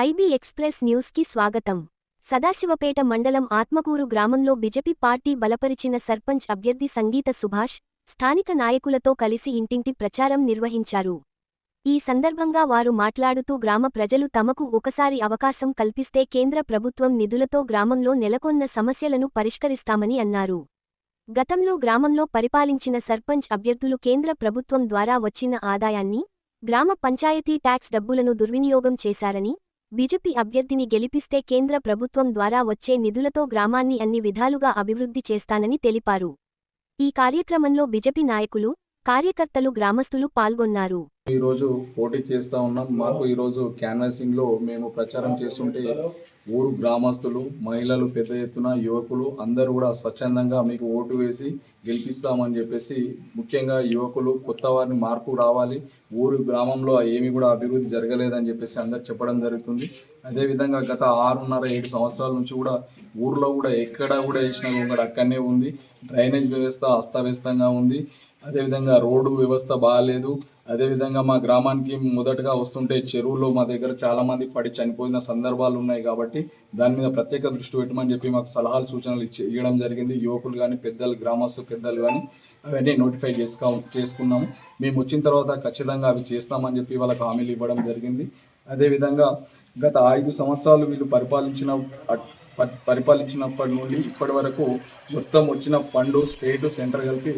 IB express న్యూస్కి స్వాగతం. సదాశివపేట మండలం ఆత్మకూరు గ్రామంలో బిజెపి పార్టీ బలపరిచిన సర్పంచ్ అభ్యర్థి సంగీత సుభాష్ స్థానిక నాయకులతో కలిసి ఇంటింటి ప్రచారం నిర్వహించారు. ఈ సందర్భంగా వారు మాట్లాడుతూ గ్రామ ప్రజలు తమకు ఒకసారి అవకాశం కల్పిస్తే కేంద్ర ప్రభుత్వం నిధులతో గ్రామంలో నెలకొన్న సమస్యలను పరిష్కరిస్తామని అన్నారు. గతంలో గ్రామంలో పరిపాలించిన సర్పంచ్ అభ్యర్థులు కేంద్ర ప్రభుత్వం ద్వారా వచ్చిన ఆదాయాన్ని గ్రామ పంచాయతీ ట్యాక్స్ డబ్బులను దుర్వినియోగం చేశారని బీజేపీ అభ్యర్థిని గెలిపిస్తే కేంద్ర ప్రభుత్వం ద్వారా వచ్చే నిధులతో గ్రామాన్ని అన్ని విధాలుగా అభివృద్ధి చేస్తానని తెలిపారు. ఈ కార్యక్రమంలో బీజేపీ నాయకులు కార్యకర్తలు గ్రామస్తులు పాల్గొన్నారు. ఈరోజు పోటీ చేస్తూ ఉన్నాం. మాకు ఈరోజు క్యాన్వాసింగ్లో మేము ప్రచారం చేస్తుంటే ఊరు గ్రామస్తులు మహిళలు పెద్ద ఎత్తున యువకులు అందరూ కూడా స్వచ్ఛందంగా మీకు ఓటు వేసి గెలిపిస్తామని చెప్పేసి ముఖ్యంగా యువకులు కొత్త వారిని మార్పు రావాలి ఊరు గ్రామంలో ఏమి కూడా అభివృద్ధి జరగలేదని చెప్పేసి అందరు చెప్పడం జరుగుతుంది. అదేవిధంగా గత ఆరున్నర ఏడు సంవత్సరాల నుంచి కూడా ఊర్లో కూడా ఎక్కడ కూడా వేసిన గొంగడ అక్కడనే ఉంది. డ్రైనేజ్ వ్యవస్థ అస్తవ్యస్తంగా ఉంది. అదేవిధంగా రోడ్డు వ్యవస్థ బాగాలేదు అదేవిధంగా మా గ్రామానికి మొదటగా వస్తుంటే చెరువులో మా దగ్గర చాలా మంది పడి చనిపోయిన సందర్భాలు ఉన్నాయి కాబట్టి దాని మీద ప్రత్యేక దృష్టి పెట్టమని చెప్పి మాకు సలహాలు సూచనలు ఇచ్చి ఇవ్వడం జరిగింది. యువకులు కానీ పెద్దలు గ్రామస్తు పెద్దలు కానీ అవన్నీ నోటిఫై చేసుకో చేసుకున్నాము. మేము వచ్చిన తర్వాత ఖచ్చితంగా అవి చేస్తామని చెప్పి వాళ్ళకు హామీలు ఇవ్వడం జరిగింది. అదేవిధంగా గత ఐదు సంవత్సరాలు వీళ్ళు పరిపాలించిన పరిపాలించినప్పటి నుండి ఇప్పటి వరకు మొత్తం వచ్చిన ఫండ్ స్టేట్ సెంటర్ కలిపి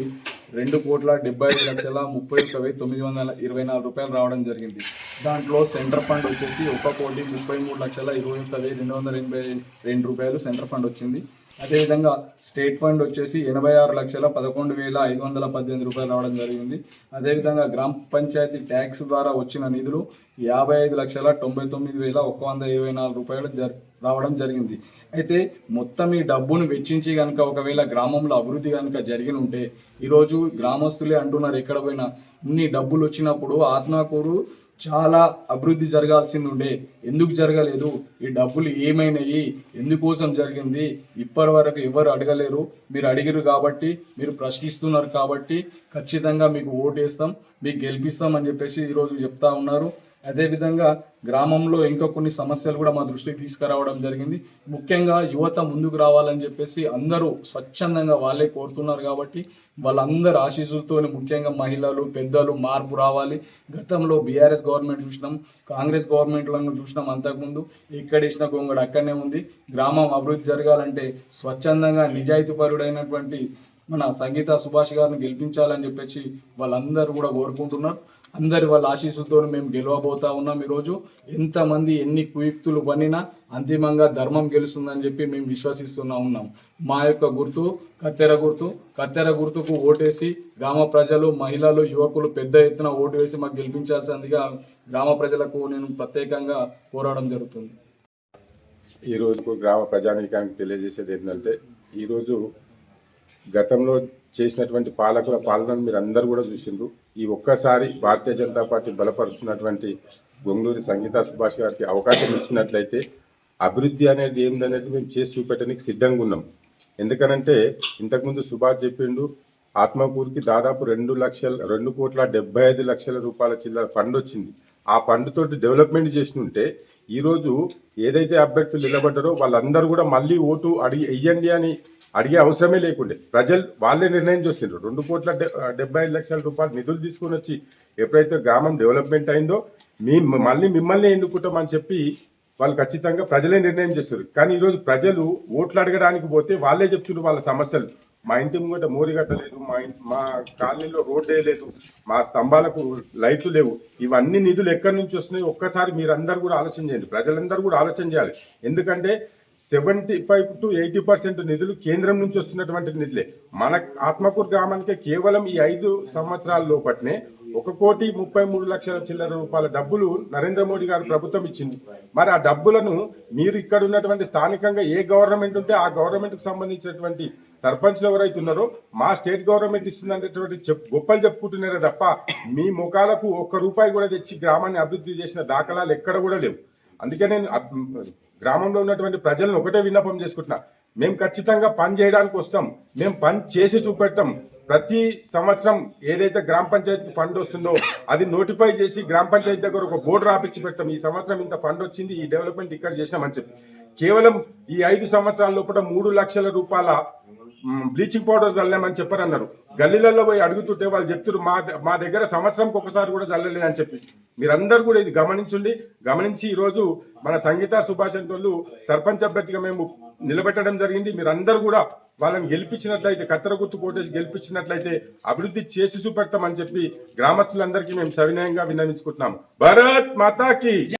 రెండు కోట్ల డెబ్బై ఐదు లక్షల ముప్పై ఒక్క వెయ్యి తొమ్మిది వందల ఇరవై నాలుగు రూపాయలు రావడం జరిగింది. దాంట్లో సెంటర్ ఫండ్ వచ్చేసి ఒక కోటి ముప్పై మూడు లక్షల ఇరవై ఒక్క వెయ్యి రెండు వందల ఎనభై రెండు రూపాయలు సెంటర్ ఫండ్ వచ్చింది. అదేవిధంగా స్టేట్ ఫండ్ వచ్చేసి ఎనభై ఆరు లక్షల పదకొండు వేల ఐదు వందల పద్దెనిమిది రూపాయలు రావడం జరిగింది. అదేవిధంగా గ్రామ పంచాయతీ ట్యాక్స్ ద్వారా వచ్చిన నిధులు యాభై ఐదు లక్షల తొంభై తొమ్మిది వేల ఒక వంద ఇరవై నాలుగు రూపాయలు జర్ రావడం జరిగింది. అయితే మొత్తం ఈ డబ్బును వెచ్చించి కనుక ఒకవేళ గ్రామంలో అభివృద్ధి కనుక జరిగి ఉంటే ఈరోజు గ్రామస్తులే అంటున్నారు ఎక్కడ పోయినా. ఇన్ని డబ్బులు వచ్చినప్పుడు ఆత్మకూరు చాలా అభివృద్ధి జరగాల్సింది ఉండే ఎందుకు జరగలేదు? ఈ డబ్బులు ఏమైనాయి? ఎందుకోసం జరిగింది? ఇప్పటి వరకు ఎవరు అడగలేరు. మీరు అడిగిరు కాబట్టి మీరు ప్రశ్నిస్తున్నారు కాబట్టి ఖచ్చితంగా మీకు ఓటేస్తాం మీకు గెలిపిస్తాం అని చెప్పేసి ఈరోజు చెప్తా ఉన్నారు. అదేవిధంగా గ్రామంలో ఇంకా కొన్ని సమస్యలు కూడా మా దృష్టికి తీసుకురావడం జరిగింది. ముఖ్యంగా యువత ముందుకు రావాలని చెప్పేసి అందరూ స్వచ్ఛందంగా వాళ్ళే కోరుతున్నారు కాబట్టి వాళ్ళందరి ఆశీస్సులతో ముఖ్యంగా మహిళలు పెద్దలు మార్పు రావాలి. గతంలో బీఆర్ఎస్ గవర్నమెంట్ చూసినాం కాంగ్రెస్ గవర్నమెంట్లను చూసినాం అంతకుముందు. ఎక్కడేసిన ఇచ్చిన గొంగడు అక్కడనే ఉంది. గ్రామం అభివృద్ధి జరగాలంటే స్వచ్ఛందంగా నిజాయితీపరుడైనటువంటి మన సంగీత సుభాష్ గారిని గెలిపించాలని చెప్పేసి వాళ్ళందరూ కూడా కోరుకుంటున్నారు. అందరి వాళ్ళ ఆశీస్సులతో మేము గెలవబోతా ఉన్నాం ఈరోజు. ఎంతమంది ఎన్ని కుయుక్తులు పనినా అంతిమంగా ధర్మం గెలుస్తుందని చెప్పి మేము విశ్వసిస్తున్నా ఉన్నాం. మా యొక్క గుర్తు కత్తెర గుర్తు. కత్తెర గుర్తుకు ఓటేసి గ్రామ ప్రజలు మహిళలు యువకులు పెద్ద ఎత్తున ఓటు వేసి మాకు గెలిపించాల్సిందిగా గ్రామ ప్రజలకు నేను ప్రత్యేకంగా కోరడం జరుగుతుంది. ఈ రోజుకు గ్రామ ప్రజానీకానికి తెలియజేసేది ఏంటంటే ఈరోజు గతంలో చేసినటువంటి పాలకుల పాలనను మీరు అందరూ కూడా చూసిండ్రు. ఈ ఒక్కసారి భారతీయ జనతా పార్టీ బలపరుస్తున్నటువంటి గొంగూరి సంగీత సుభాష్ గారికి అవకాశం ఇచ్చినట్లయితే అభివృద్ధి అనేది ఏందనేది మేము చేసి చూపెట్టడానికి సిద్ధంగా ఉన్నాం. ఎందుకనంటే ఇంతకుముందు సుభాష్ చెప్పిండు ఆత్మకూరికి దాదాపు రెండు లక్షల రెండు కోట్ల డెబ్బై ఐదు లక్షల రూపాయల చిల్లర ఫండ్ వచ్చింది. ఆ ఫండ్ తోటి డెవలప్మెంట్ చేసినుంటే ఈరోజు ఏదైతే అభ్యర్థులు నిలబడ్డారో వాళ్ళందరూ కూడా మళ్ళీ ఓటు అడిగి వెయ్యండి అని అడిగే అవసరమే లేకుండే. ప్రజలు వాళ్ళే నిర్ణయం చేసిండ్రు. రెండు కోట్ల డె- డెబ్బై ఐదు లక్షల రూపాయలు నిధులు తీసుకొని వచ్చి ఎప్పుడైతే గ్రామం డెవలప్మెంట్ అయిందో మీ మళ్ళీ మిమ్మల్ని ఎన్నుకుంటామని చెప్పి వాళ్ళు ఖచ్చితంగా ప్రజలే నిర్ణయం చేస్తారు కానీ ఈరోజు ప్రజలు ఓట్లు అడగడానికి పోతే వాళ్ళే చెప్తున్నారు వాళ్ళ సమస్యలు. మా ఇంటి ముంగట మోరి కట్టలేదు మా ఇంటి మా కాలనీలో రోడ్డే లేదు మా స్తంభాలకు లైట్లు లేవు. ఇవన్నీ నిధులు ఎక్కడి నుంచి వస్తున్నాయి ఒక్కసారి మీరందరూ కూడా ఆలోచన చేయండి. ప్రజలందరూ కూడా ఆలోచన చేయాలి. ఎందుకంటే seventy five to eighty percent నిధులు కేంద్రం నుంచి వస్తున్నటువంటి నిధులే. మన ఆత్మకూరు గ్రామానికి కేవలం ఈ ఐదు సంవత్సరాల లోపట్నే ఒక కోటి ముప్పై మూడు లక్షల చిల్లర రూపాయల డబ్బులు నరేంద్ర మోడీ గారు ప్రభుత్వం ఇచ్చింది. మరి ఆ డబ్బులను మీరు ఇక్కడ ఉన్నటువంటి స్థానికంగా ఏ గవర్నమెంట్ ఉంటే ఆ గవర్నమెంట్కి సంబంధించినటువంటి సర్పంచ్లు ఎవరైతే ఉన్నారో మా స్టేట్ గవర్నమెంట్ ఇస్తున్నటువంటి చెప్ గొప్పలు చెప్పుకుంటున్నారే తప్ప మీ ముఖాలకు ఒక్క రూపాయి కూడా తెచ్చి గ్రామాన్ని అభివృద్ధి చేసిన దాఖలాలు ఎక్కడ కూడా లేవు. అందుకే నేను గ్రామంలో ఉన్నటువంటి ప్రజలను ఒకటే విన్నపం చేసుకుంటున్నా. మేము ఖచ్చితంగా పని చేయడానికి వస్తాం. మేము పని చేసి చూపెడతాం. ప్రతి సంవత్సరం ఏదైతే గ్రామ పంచాయతీకి ఫండ్ వస్తుందో అది నోటిఫై చేసి గ్రామ పంచాయతీ దగ్గర ఒక బోర్డు రాపిచ్చి పెడతాం. ఈ సంవత్సరం ఇంత ఫండ్ వచ్చింది ఈ డెవలప్మెంట్ ఇక్కడ చేసామని చెప్పి. కేవలం ఈ ఐదు సంవత్సరాల లోపల మూడు లక్షల రూపాయల బ్లీచింగ్ పౌడర్ చల్లామని చెప్పారన్నారు. గల్లీలలో పోయి అడుగుతుంటే వాళ్ళు చెప్తారు మా ద- మా దగ్గర సంవత్సరంకి ఒకసారి కూడా చల్లలేదని చెప్పి. మీరందరూ కూడా ఇది గమనించండి. గమనించి ఈరోజు మన సంగీత సుభాష్ వాళ్ళు సర్పంచ్ అభ్యర్థిగా మేము నిలబెట్టడం జరిగింది. మీరందరూ కూడా వాళ్ళని గెలిపించినట్లయితే కత్తెర గుర్తు కోటేసి గెలిపించినట్లయితే అభివృద్ధి చేసి చూపెడతామని చెప్పి గ్రామస్తులందరికీ మేము సవినయంగా విన్నవించుకుంటున్నాము. భరత్ మాతాకి!